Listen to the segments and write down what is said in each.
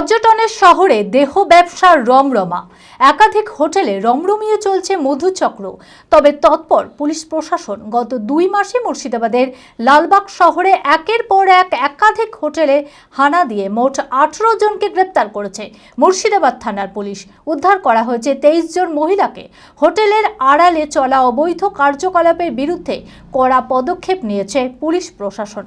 পর্যটনের শহরে দেহ ব্যবসার রমরমা। একাধিক হোটেলে রমরমিয়ে চলছে মধুচক্র। তবে তৎপর পুলিশ প্রশাসন গত দুই মাসে মুর্শিদাবাদের লালবাগ শহরে একের পর এক একাধিক হোটেলে হানা দিয়ে মোট আঠেরো জনকে গ্রেপ্তার করেছে মুর্শিদাবাদ থানার পুলিশ। উদ্ধার করা হয়েছে তেইশ জন মহিলাকে। হোটেলের আড়ালে চলা অবৈধ কার্যকলাপের বিরুদ্ধে কড়া পদক্ষেপ নিয়েছে পুলিশ প্রশাসন।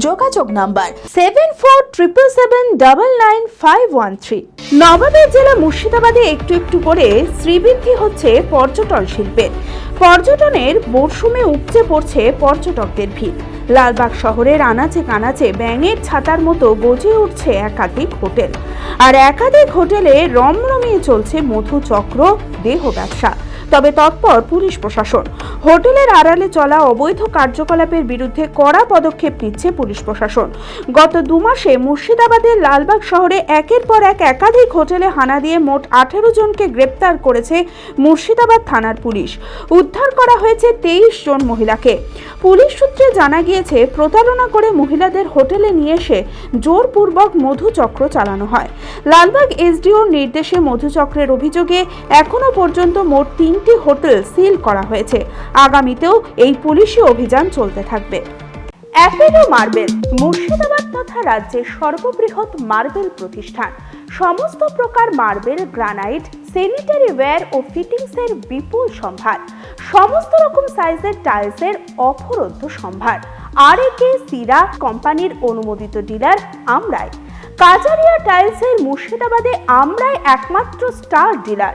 যোগাযোগ number seven four triple seven double nine five one three নবাবের জেলা মুর্শিদাবাদে একটু একটু করে শ্রীবৃদ্ধি হচ্ছে পর্যটন শিল্পের। পর্যটনের মরশুমে উপচে পড়ছে পর্যটকদের ভিড়। লালবাগ শহরের আনাচে কানাচে ব্যাঙের ছাতার মতো গজে উঠছে একাধিক হোটেল। আর একাধিক হোটেলে রমরমিয়ে চলছে মধুচক্র, দেহ ব্যবসা। তবে তৎপর পুলিশ প্রশাসন। হোটেলের আড়ালে চলা অবৈধ কার্যকলাপের বিরুদ্ধে কড়া পদক্ষেপ নিচ্ছে পুলিশ প্রশাসন। গত দু মাসে মুর্শিদাবাদের লালবাগ শহরে একের পর এক একাধিক হোটেলে হানা দিয়ে মোট আঠেরো জনকে গ্রেপ্তার করেছে মুর্শিদাবাদ থানার পুলিশ। উদ্ধার করা হয়েছে তেইশ জন মহিলাকে। পুলিশ সূত্রে জানা গিয়েছে, প্রতারণা করে মহিলাদের হোটেলে নিয়ে এসে জোরপূর্বক মধুচক্র চালানো হয়। লালবাগ এসডিওর নির্দেশে মধুচক্রের অভিযোগে এখনও পর্যন্ত মোট তিনটি হোটেল সিল করা হয়েছে। আগামীতেও এই পুলিশি অভিযান চলতে থাকবে। অ্যাপেলো মার্বেল, মুর্শিদাবাদ তথা রাজ্যের সর্ববৃহৎ মার্বেল প্রতিষ্ঠান। সমস্ত প্রকার মার্বেল, গ্রানাইট স্যানিটারি ওয়্যার ও ফিটিংসের বিপুল সম্ভার। সমস্ত রকম সাইজের টাইলসের অফরন্ত সম্ভার। আর একে সিরা কোম্পানির অনুমোদিত ডিলার আমরাই। কাজারিয়া টাইলসের মুর্শিদাবাদে আমরাই একমাত্র স্টার ডিলার